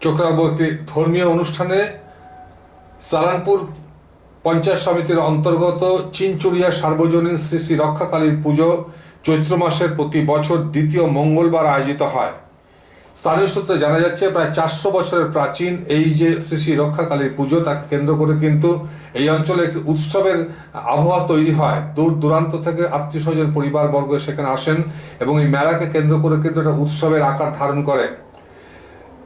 চক্রাবু একটি ধর্মীয় অনুষ্ঠানে সালানপুর পঞ্চায়েত সমিতির অন্তর্গত চিনচুরিয়া সার্বজনীন শ্রী শ্রী রক্ষাকালীর পুজো চৈত্র মাসের প্রতি বছর দ্বিতীয় মঙ্গলবার আয়োজিত হয়। স্থানীয় সূত্রে জানা যাচ্ছে, প্রায় চারশো বছরের প্রাচীন এই যে শ্রী শ্রী রক্ষাকালীর পুজো তাকে কেন্দ্র করে কিন্তু এই অঞ্চলে একটি উৎসবের আবহাওয়া তৈরি হয়। দূর দূরান্ত থেকে আত্মীয় স্বজন পরিবারবর্গ সেখানে আসেন এবং এই মেলাকে কেন্দ্র করে কিন্তু একটা উৎসবের আকার ধারণ করে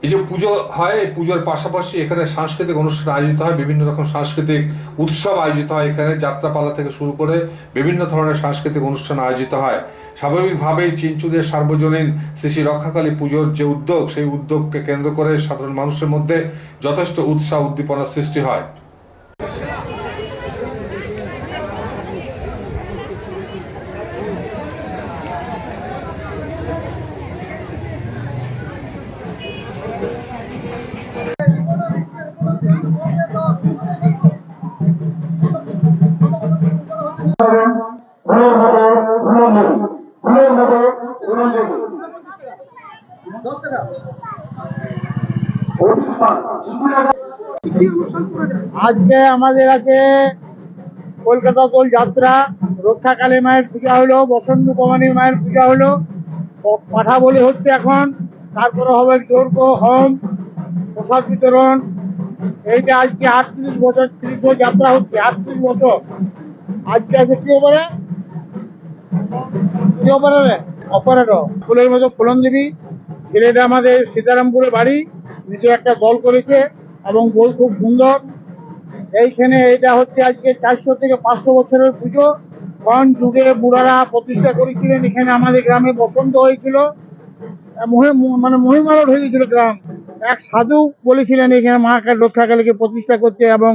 এই যে পুজো হয় এই পুজোর পাশাপাশি এখানে সাংস্কৃতিক অনুষ্ঠান আয়োজিত হয়, বিভিন্ন রকম সাংস্কৃতিক উৎসব আয়োজিত হয় এখানে, যাত্রাপালা থেকে শুরু করে বিভিন্ন ধরনের সাংস্কৃতিক অনুষ্ঠান আয়োজিত হয়। স্বাভাবিকভাবেই চিনচুদের সার্বজনীন শ্রী শ্রী রক্ষাকালী পুজোর যে উদ্যোগ, সেই উদ্যোগকে কেন্দ্র করে সাধারণ মানুষের মধ্যে যথেষ্ট উৎসাহ উদ্দীপনার সৃষ্টি হয়। আজকে আমাদের আছে কলকাতা দোল যাত্রা। রক্ষাকালী মায়ের পূজা হলো, বসন্ত ভবানী মায়ের পূজা হলো। পাঠা বলি হচ্ছে এখন, তারপরে হবে যজ্ঞ হোম, প্রসাদ বিতরণ। এইটা আজকে আটত্রিশ বছর, ত্রিশ যাত্রা হচ্ছে, আটত্রিশ বছর। আজকে আছে কি ওপরে কি অপারেটর অপারেটর। ফুলের মতো ফুলন দেবী ছেলেটা আমাদের সীতারামপুরে বাড়ি। নিজে একটা দল করেছে এবং বই খুব সুন্দর। এইখানে এটা হচ্ছে আজকে চারশো থেকে পাঁচশো বছরের পুজো। কোন যুগে বুড়ারা প্রতিষ্ঠা করেছিলেন, এখানে আমাদের গ্রামে বসন্ত হয়েছিল। মানে মহিমালট হয়ে গেছিল গ্রাম। এক সাধু বলেছিলেন এখানে মা রক্ষাকালীকে প্রতিষ্ঠা করতে এবং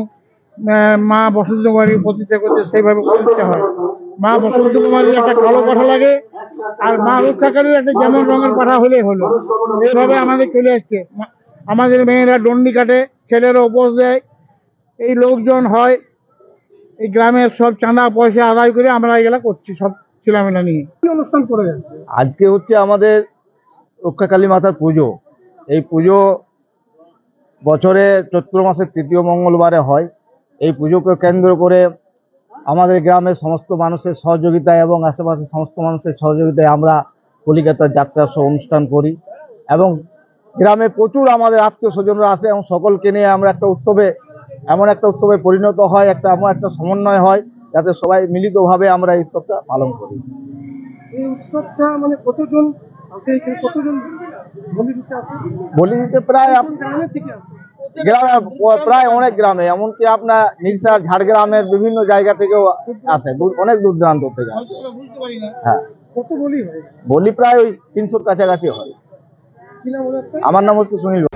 মা বসন্ত কুমারী প্রতিষ্ঠা করতে সেইভাবে প্রতিষ্ঠা হয়। মা বসন্ত কুমারীর একটা কালো পাঠা লাগে আর মা রক্ষাকালীর একটা যেমন রঙের পাঠা হলেই হলো। এইভাবে আমাদের চলে আসছে। আমাদের মেয়েরা দণ্ডি কাটে ছেলেরা উপোস দেয়। এই লোকজন হয় এই গ্রামের সব চাঁদা পয়সা আদায় করে আমরা এগুলা করছি সব ছেলেমেলা নিয়ে। অনুষ্ঠান করে আজকে হচ্ছে আমাদের রক্ষাকালী মাতার পুজো। এই পুজো বছরে চৈত্র মাসের তৃতীয় মঙ্গলবারে হয়। এই পুজোকে কেন্দ্র করে আমাদের গ্রামের সমস্ত মানুষের সহযোগিতায় এবং আশেপাশের সমস্ত মানুষের সহযোগিতায় আমরা কলিকাতার যাত্রা সহ অনুষ্ঠান করি। এবং গ্রামে প্রচুর আমাদের আত্মীয় স্বজনরা আসে এবং সকলকে নিয়ে আমরা একটা উৎসবে এমন একটা উৎসবে পরিণত হয় একটা এমন একটা সমন্বয় হয় যাতে সবাই মিলিতভাবে আমরা এই উৎসবটা পালন করি। এই উৎসবটা মানে কতজন কতজন বলি দিতে আসে বলি দিতে প্রায় গ্রামে প্রায় অনেক গ্রামে এমনকি আপনার নিরসার ঝাড়গ্রামের বিভিন্ন জায়গা থেকেও আসে অনেক দূর দূরান্ত থেকে আসে। হ্যাঁ? বলি প্রায় ওই তিনশোর কাছাকাছি হয়। আমার নাম হচ্ছে Sunil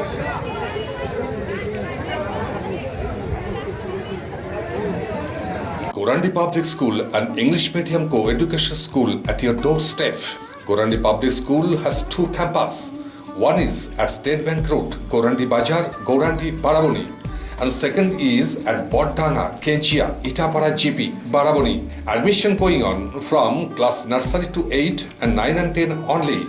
Gorandi Public School, an English medium co-education school at your doorstep. Gorandi Public School has two campuses. One is at State Bank Road, Gorandi Bajar, Gorandi Baraboni. And second is at Bodhana, Kenchia, Itapara GP, Baraboni. Admission going on from class nursery to 8 and 9 and 10 only.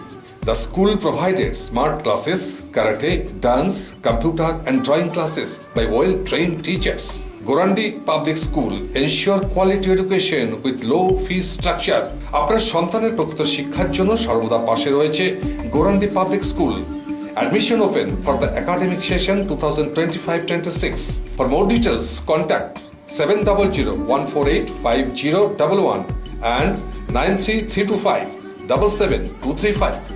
The school provided smart classes, karate, dance, computer, and drawing classes by well trained teachers. Gorandi Public School ensure quality education with low fee structure. আপনার সন্তানের প্রকৃত শিক্ষার জন্য সর্বদা পাশে রয়েছে Gorandi public school Admission open for the academic session 2025-26. For more details, contact 700-148-5011 and 93325 77235.